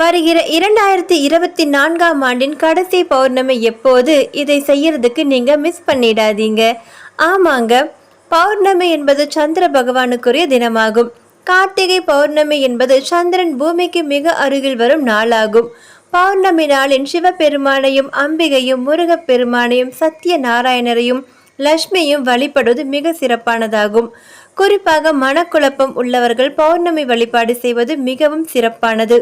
வருகிற இரண்டாயிரத்தி இருபத்தி நான்காம் ஆண்டின் கடைசி பௌர்ணமி எப்போது? இதை செய்யறதுக்கு நீங்க மிஸ் பண்ணிடாதீங்க. ஆமாங்க பௌர்ணமி என்பது சந்திர பகவானுக்குரிய தினமாகும். கார்த்திகை பௌர்ணமி என்பது சந்திரன் பூமிக்கு மிக அருகில் வரும் நாளாகும். பௌர்ணமி நாளின் சிவபெருமானையும் அம்பிகையும் முருகப்பெருமானையும் சத்திய நாராயணரையும் லட்சுமியும் வழிபடுவது மிக சிறப்பானதாகும். குறிப்பாக மனக்குழப்பம் உள்ளவர்கள் பௌர்ணமி வழிபாடு செய்வது மிகவும் சிறப்பானது.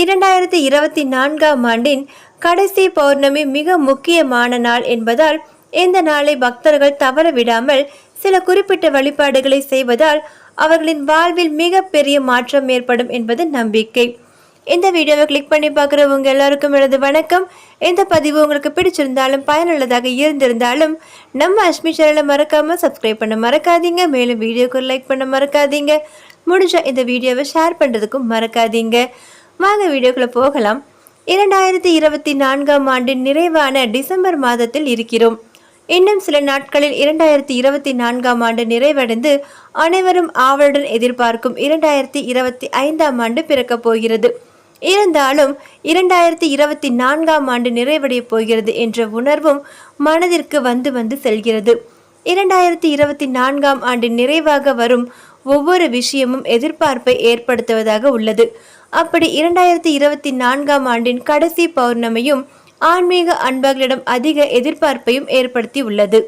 இரண்டாயிரத்தி இருபத்தி நான்காம் ஆண்டின் கடைசி பௌர்ணமி மிக முக்கியமான நாள் என்பதால் இந்த நாளை பக்தர்கள் தவற விடாமல் சில குறிப்பிட்ட வழிபாடுகளை செய்வதால் அவர்களின் வாழ்வில் மிக பெரிய மாற்றம் ஏற்படும் என்பது நம்பிக்கை. இந்த வீடியோவை கிளிக் பண்ணி பார்க்குறவங்க எல்லாருக்கும் எனது வணக்கம். இந்த பதிவு உங்களுக்கு பிடிச்சிருந்தாலும் பயனுள்ளதாக இருந்திருந்தாலும் நம்ம அஷ்மி சேனலை மறக்காமல் சப்ஸ்கிரைப் பண்ண மறக்காதீங்க. மேலும் வீடியோக்கு லைக் பண்ண மறக்காதீங்க. முடிஞ்ச இந்த வீடியோவை ஷேர் பண்ணுறதுக்கும் மறக்காதீங்க. வாங்க வீடியோக்குள்ளே போகலாம். இரண்டாயிரத்தி இருபத்தி நான்காம் ஆண்டின் நிறைவான டிசம்பர் மாதத்தில் இருக்கிறோம். இன்னும் சில நாட்களில் இரண்டாயிரத்தி இருபத்தி நான்காம் ஆண்டு நிறைவடைந்து அனைவரும் ஆவலுடன் எதிர்பார்க்கும் இரண்டாயிரத்தி இருபத்தி ஐந்தாம் ஆண்டு பிறக்கப் போகிறது. இருந்தாலும் இரண்டாயிரத்தி இருபத்தி நான்காம் ஆண்டு நிறைவடைய போகிறது என்ற உணர்வும் மனதிற்கு வந்து வந்து செல்கிறது. இரண்டாயிரத்தி இருபத்தி நான்காம் ஆண்டு நிறைவாக வரும் ஒவ்வொரு விஷயமும் எதிர்பார்ப்பை ஏற்படுத்துவதாக உள்ளது. அப்படி இரண்டாயிரத்தி இருபத்தி நான்காம் ஆண்டின் கடைசி பௌர்ணமியும் ஆன்மீக அன்பர்களிடம் அதிக எதிர்பார்ப்பையும் ஏற்படுத்தி உள்ளது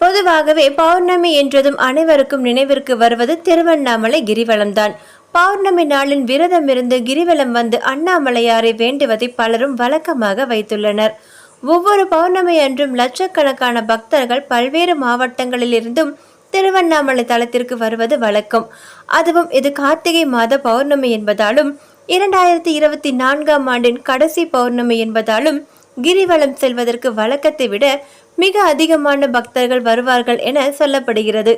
பொதுவாகவே பௌர்ணமி என்றதும் அனைவருக்கும் நினைவிற்கு வருவது திருவண்ணாமலை கிரிவலம்தான். பௌர்ணமி நாளின் விரதம் இருந்து கிரிவலம் வந்து அண்ணாமலையாரை வேண்டுவதை பலரும் வழக்கமாக வைத்துள்ளனர். ஒவ்வொரு பௌர்ணமி அன்றும் லட்சக்கணக்கான பக்தர்கள் பல்வேறு மாவட்டங்களிலிருந்தும் திருவண்ணாமலை தலத்திற்கு வருவது வழக்கம். அதுவும் இது கார்த்திகை மாத பௌர்ணமி என்பதாலும் இரண்டாயிரத்தி இருபத்தி நான்காம் ஆண்டின் கடைசி பௌர்ணமி என்பதாலும் கிரிவலம் செல்வதற்கு வழக்கத்தை விட மிக அதிகமான பக்தர்கள் வருவார்கள் என சொல்லப்படுகிறது.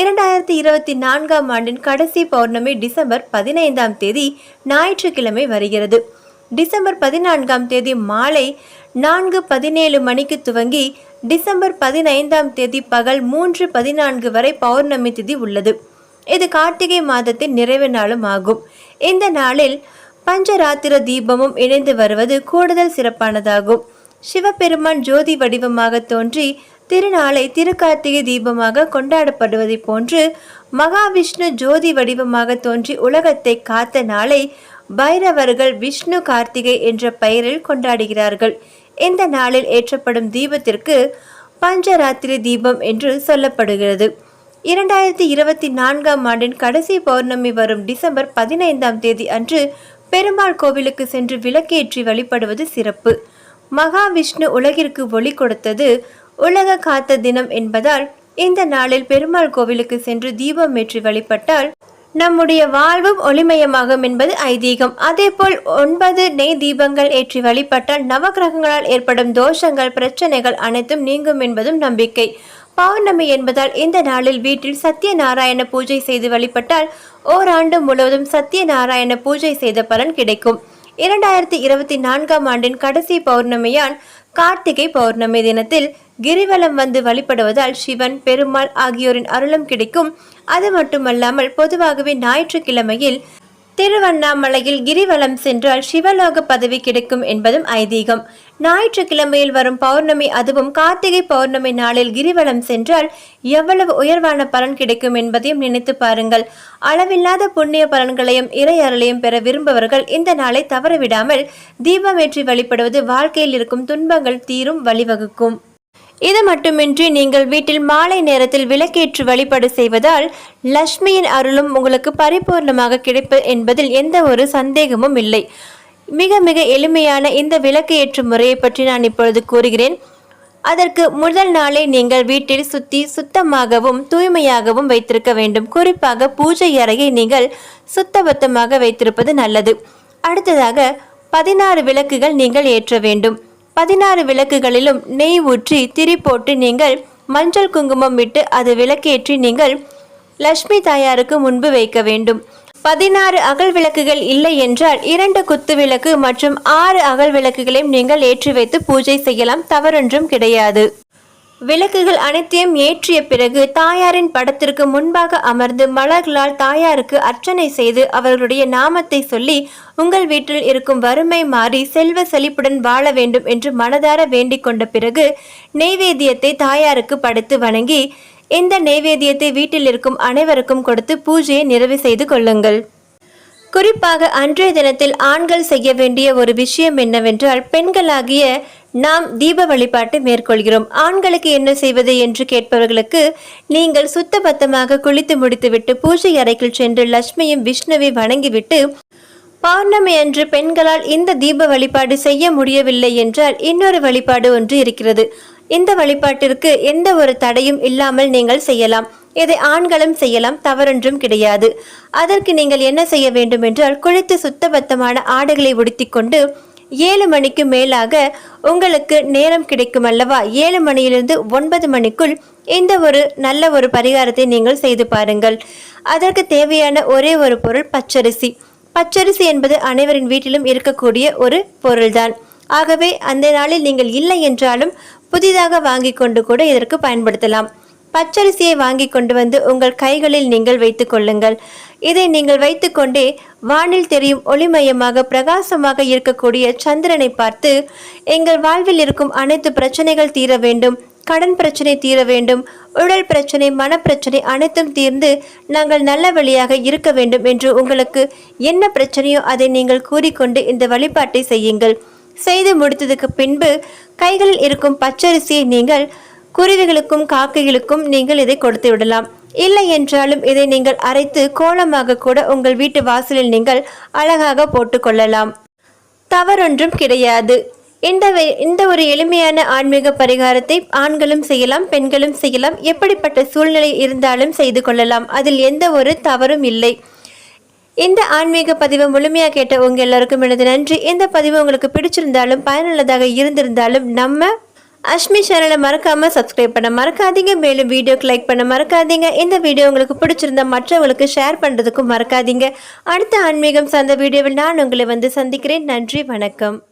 இரண்டாயிரத்தி இருபத்தி நான்காம் ஆண்டின் கடைசி பௌர்ணமி டிசம்பர் பதினைந்தாம் தேதி ஞாயிற்றுக்கிழமை வருகிறது. டிசம்பர் பதினான்காம் தேதி மாலை நான்கு பதினேழு மணிக்கு துவங்கி டிசம்பர் பதினைந்தாம் தேதி பகல் மூன்று பதினான்கு வரை பௌர்ணமி திதி உள்ளது. இது கார்த்திகை மாதத்தின் நிறைவு நாளும் ஆகும். இந்த நாளில் பஞ்சராத்திர தீபமும் இணைந்து வருவது கூடுதல் சிறப்பானதாகும். சிவபெருமான் ஜோதி வடிவமாக தோன்றி திருநாளை திருக்கார்த்திகை தீபமாக கொண்டாடப்படுவதைப் போன்று மகாவிஷ்ணு ஜோதி வடிவமாக தோன்றி உலகத்தை காத்த நாளை பைரவர்கள் விஷ்ணு கார்த்திகை என்ற பெயரில் கொண்டாடுகிறார்கள். இந்த நாளில் ஏற்றப்படும் தீபத்திற்கு பஞ்சராத்திரி தீபம் என்று சொல்லப்படுகிறது. இரண்டாயிரத்தி இருபத்தி நான்காம் ஆண்டின் கடைசி பௌர்ணமி வரும் டிசம்பர் பதினைந்தாம் தேதி அன்று பெருமாள் கோவிலுக்கு சென்று விளக்கேற்றி வழிபடுவது சிறப்பு. மகாவிஷ்ணு உலகிற்கு ஒளி கொடுத்தது உலக காத்த தினம் என்பதால் இந்த நாளில் பெருமாள் கோவிலுக்கு சென்று தீபம் ஏற்றி வழிபட்டால் நம்முடைய வாழ்வும் ஒளிமயமாகும் என்பது ஐதீகம். அதேபோல் ஒன்பது நெய் தீபங்கள் ஏற்றி வழிபட்டால் நவகிரகங்களால் ஏற்படும் தோஷங்கள் பிரச்சனைகள் அனைத்தும் நீங்கும் என்பதும் நம்பிக்கை. பௌர்ணமி என்பதால் இந்த நாளில் வீட்டில் சத்யநாராயண பூஜை செய்து வழிபட்டால் ஓராண்டு முழுவதும் சத்யநாராயண பூஜை செய்த பலன் கிடைக்கும். இரண்டாயிரத்தி இருபத்தி நான்காம் ஆண்டின் கடைசி பௌர்ணமியான் கார்த்திகை பௌர்ணமி தினத்தில் கிரிவலம் வந்து வழிபடுவதால் சிவன் பெருமாள் ஆகியோரின் அருளும் கிடைக்கும். அது மட்டுமல்லாமல் பொதுவாகவே ஞாயிற்றுக்கிழமையில் திருவண்ணாமலையில் கிரிவலம் சென்றால் சிவலோக பதவி கிடைக்கும் என்பதும் ஐதீகம். ஞாயிற்றுக்கிழமையில் வரும் பௌர்ணமி அதுவும் கார்த்திகை பௌர்ணமி நாளில் கிரிவலம் சென்றால் எவ்வளவு உயர்வான பலன் கிடைக்கும் என்பதையும் நினைத்து பாருங்கள். அளவில்லாத புண்ணிய பலன்களையும் இறையருளையும் பெற விரும்பவர்கள் இந்த நாளை தவறவிடாமல் தீபமேற்றி வழிபடுவது வாழ்க்கையில் இருக்கும் துன்பங்கள் தீரும் வழிவகுக்கும். இது மட்டுமின்றி நீங்கள் வீட்டில் மாலை நேரத்தில் விளக்கேற்று வழிபாடு செய்வதால் லக்ஷ்மியின் அருளும் உங்களுக்கு பரிபூர்ணமாக கிடைப்பது என்பதில் எந்த ஒரு சந்தேகமும் இல்லை. மிக மிக எளிமையான இந்த விளக்கு ஏற்றும் முறையை பற்றி நான் இப்பொழுது கூறுகிறேன். அதற்கு முதல் நாளே நீங்கள் வீட்டில் சுத்தி சுத்தமாகவும் தூய்மையாகவும் வைத்திருக்க வேண்டும். குறிப்பாக பூஜை அறையை நீங்கள் சுத்தபத்தமாக வைத்திருப்பது நல்லது. அடுத்ததாக பதினாறு விளக்குகள் நீங்கள் ஏற்ற வேண்டும். பதினாறு விளக்குகளிலும் நெய் ஊற்றி திரி போட்டு நீங்கள் மஞ்சள் குங்குமம் விட்டு அது விளக்கேற்றி நீங்கள் லக்ஷ்மி தாயாருக்கு முன்பு வைக்க வேண்டும். பதினாறு அகல் விளக்குகள் இல்லை என்றால் இரண்டு குத்து விளக்கு மற்றும் ஆறு அகல் விளக்குகளையும் நீங்கள் ஏற்றி வைத்து பூஜை செய்யலாம். தவறொன்றும் கிடையாது. விளக்குகள் அனைத்தையும் ஏற்றிய பிறகு தாயாரின் படத்திற்கு முன்பாக அமர்ந்து மலர்களால் தாயாருக்கு அர்ச்சனை செய்து அவர்களுடைய நாமத்தை சொல்லி உங்கள் வீட்டில் இருக்கும் வறுமை மாறி செல்வ செழிப்புடன் வாழ வேண்டும் என்று மனதார வேண்டிக் கொண்ட பிறகு நெய்வேத்தியத்தை தாயாருக்கு படைத்து வணங்கி இந்த நெய்வேத்தியத்தை வீட்டில் இருக்கும் அனைவருக்கும் கொடுத்து பூஜையை நிறைவு செய்து கொள்ளுங்கள். குறிப்பாக அன்றைய தினத்தில் ஆண்கள் செய்ய வேண்டிய ஒரு விஷயம் என்னவென்றால் பெண்களாகிய நாம் தீப வழிபாட்டை மேற்கொள்கிறோம். ஆண்களுக்கு என்ன செய்வது என்று கேட்பவர்களுக்கு நீங்கள் சுத்தபத்தமாக குளித்து முடித்துவிட்டு பூஜை அறைக்குள் சென்று லட்சுமியும் விஷ்ணுவை வணங்கிவிட்டு பௌர்ணமி அன்று பெண்களால் இந்த தீப வழிபாடு செய்ய முடியவில்லை என்றால் இன்னொரு வழிபாடு ஒன்று இருக்கிறது. இந்த வழிபாட்டிற்கு எந்த ஒரு தடையும் இல்லாமல் நீங்கள் செய்யலாம். இதை ஆண்களும் செய்யலாம் தவறொன்றும் கிடையாது. அதற்கு நீங்கள் என்ன செய்ய வேண்டும் என்றால் குளித்து சுத்தபத்தமான ஆடைகளை உடுத்திக்கொண்டு ஏழு மணிக்கு மேலாக உங்களுக்கு நேரம் கிடைக்கும் அல்லவா? ஏழு மணியிலிருந்து ஒன்பது மணிக்குள் இந்த ஒரு நல்ல ஒரு பரிகாரத்தை நீங்கள் செய்து பாருங்கள். அதற்கு தேவையான ஒரே ஒரு பொருள் பச்சரிசி. பச்சரிசி என்பது அனைவரின் வீட்டிலும் இருக்கக்கூடிய ஒரு பொருள்தான். ஆகவே அந்த நாளில் நீங்கள் இல்லை என்றாலும் புதிதாக வாங்கி கொண்டு கூட இதற்கு பயன்படுத்தலாம். பச்சரிசியை வாங்கி கொண்டு வந்து உங்கள் கைகளில் நீங்கள் வைத்து கொள்ளுங்கள். இதை நீங்கள் வைத்துக்கொண்டே வானில் தெரியும் ஒளிமயமாக பிரகாசமாக இருக்கக்கூடிய சந்திரனை பார்த்து எங்கள் வாழ்வில் இருக்கும் அனைத்து பிரச்சனைகள் தீர வேண்டும் கடன் பிரச்சனை தீர வேண்டும் உடல் பிரச்சனை மனப்பிரச்சனை அனைத்தும் தீர்ந்து நாங்கள் நல்ல வழியாக இருக்க வேண்டும் என்று உங்களுக்கு என்ன பிரச்சனையோ அதை நீங்கள் கூறிக்கொண்டு இந்த வழிபாட்டை செய்யுங்கள். செய்து முடித்ததுக்கு பின்பு கைகளில் இருக்கும் பச்சரிசியை நீங்கள் குருவிகளுக்கும் காக்கைகளுக்கும் நீங்கள் இதை கொடுத்து விடலாம். இல்லை என்றாலும் இதை நீங்கள் அரைத்து கோலமாக கூட உங்கள் வீட்டு வாசலில் நீங்கள் அழகாக போட்டுக்கொள்ளலாம் தவறொன்றும் கிடையாது. இந்த இந்த ஒரு எளிமையான ஆன்மீக பரிகாரத்தை ஆண்களும் செய்யலாம் பெண்களும் செய்யலாம். எப்படிப்பட்ட சூழ்நிலை இருந்தாலும் செய்து கொள்ளலாம். அதில் எந்த ஒரு தவறும் இல்லை. இந்த ஆன்மீக பதிவை முழுமையாக கேட்ட உங்கள் எல்லாருக்கும் எனது நன்றி. இந்த பதிவு உங்களுக்கு பிடிச்சிருந்தாலும் பயனுள்ளதாக இருந்திருந்தாலும் நம்ம அஷ்மி சேனலை மறக்காமல் சப்ஸ்கிரைப் பண்ண மறக்காதீங்க. மேலும் வீடியோக்கு லைக் பண்ண மறக்காதீங்க. இந்த வீடியோ உங்களுக்கு பிடிச்சிருந்தா மற்றவங்களுக்கு ஷேர் பண்ணுறதுக்கும் மறக்காதீங்க. அடுத்த ஆன்மீகம் சார்ந்த வீடியோவில் நான் உங்களை வந்து சந்திக்கிறேன். நன்றி வணக்கம்.